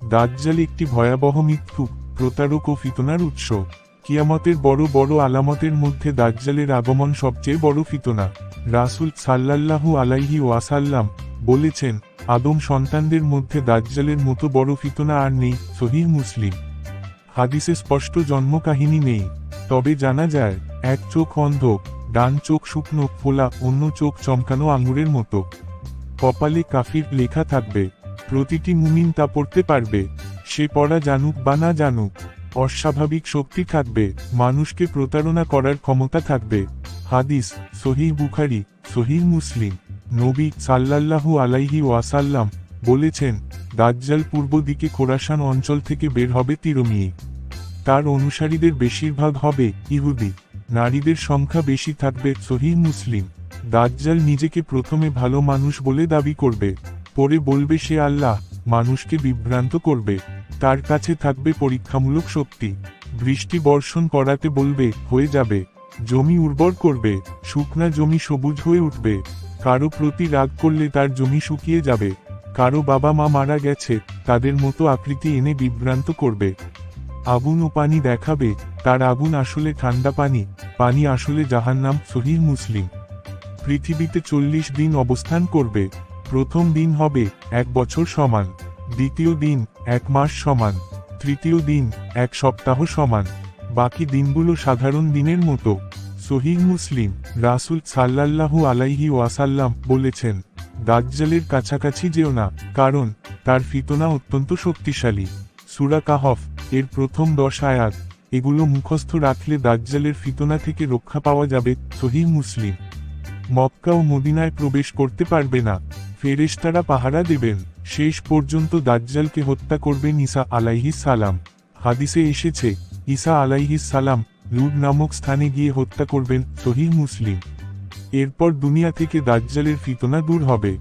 দাজ্জাল একটি ভয়াবহ মৃত্যু, প্রতারক ও ফিতনার উৎস। কিয়ামতের বড় বড় আলামতের মধ্যে দাজ্জালের আগমন সবচেয়ে বড় ফিতনা। রাসূল সাল্লাল্লাহু আলাইহি ওয়াসাল্লাম বলেছেন, আদম সন্তানদের মধ্যে দাজ্জালের মতো বড় ফিতনা আর নেই, সহিহ মুসলিম। হাদিসে স্পষ্ট জন্মকাহিনী নেই। তবে জানা যায়, এক চোখ অন্ধ, ডান চোখ শুকনো, ফোলা, অন্য চোখ চমকানো আঙুরের মতো। কপালে কাফির লেখা থাকবে প্রতিটি মুমিন তা পড়তে পারবে। সে পড়া জানুক বা না জানুক, অস্বাভাবিক শক্তি থাকবে, মানুষকে প্রতারণা করার ক্ষমতা থাকবে। হাদিস, সহিহ বুখারি, সহিহ মুসলিম, নবী সাল্লাল্লাহু আলাইহি ওয়াসাল্লাম বলেছেন, দাজ্জাল পূর্ব দিকে খোরাসান অঞ্চল থেকে বের হবে তিরমিয়ে তার অনুসারীদের বেশিরভাগ হবে ইহুদি। নারীদের সংখ্যা বেশি থাকবে সহিহ মুসলিম। দাজ্জাল নিজেকে প্রথমে ভালো মানুষ বলে দাবি করবে। পরে বলবে সে আল্লাহ, মানুষকে বিভ্রান্ত করবে, তার কাছে থাকবে পরীক্ষামূলক শক্তি। বৃষ্টি বর্ষণ করাতে বলবে, হয়ে যাবে। জমি উর্বর করবে, শুকনা জমি সবুজ হয়ে উঠবে। কারও প্রতি রাগ করলে তার জমি শুকিয়ে যাবে। কারও বাবা মা মারা গেছে, তাদের মতো আকৃতি এনে বিভ্রান্ত করবে। আগুন ও পানি দেখাবে, তার আগুন আসলে ঠান্ডা পানি পানি আসলে জাহান্নাম, সহিহ মুসলিম। পৃথিবীতে চল্লিশ দিন অবস্থান করবে। প্রথম দিন হবে, এক বছর সমান। দ্বিতীয় দিন, এক মাস সমান। তৃতীয় দিন, এক সপ্তাহ সমান। বাকি দিনগুলো সাধারণ দিনের মতো। সহিহ মুসলিম, রাসুল সাল্লাল্লাহু আলাইহি ওয়াসাল্লাম বলেছেন, দাজ্জালের কাছাকাছি যেও না, কারণ তার ফিতনা অত্যন্ত শক্তিশালী। সুরা কাহফ, এর প্রথম দশ আয়াত। এগুলো মুখস্থ রাখলে দাজ্জালের ফিতনা থেকে রক্ষা পাওয়া যাবে সহিহ মুসলিম। মক্কা ও মদিনায় প্রবেশ করতে পারবে না। ফেরেশতারা পাহারা দেবেন। শেষ পর্যন্ত দাজ্জালকে হত্যা করবেন ঈসা আলাইহি সালাম। হাদিসে এসেছে, ঈসা আলাইহিস সালাম লুড নামক স্থানে গিয়ে হত্যা করবেন সহিহ মুসলিম। এরপর দুনিয়া থেকে দাজ্জালের ফিতনা দূর হবে।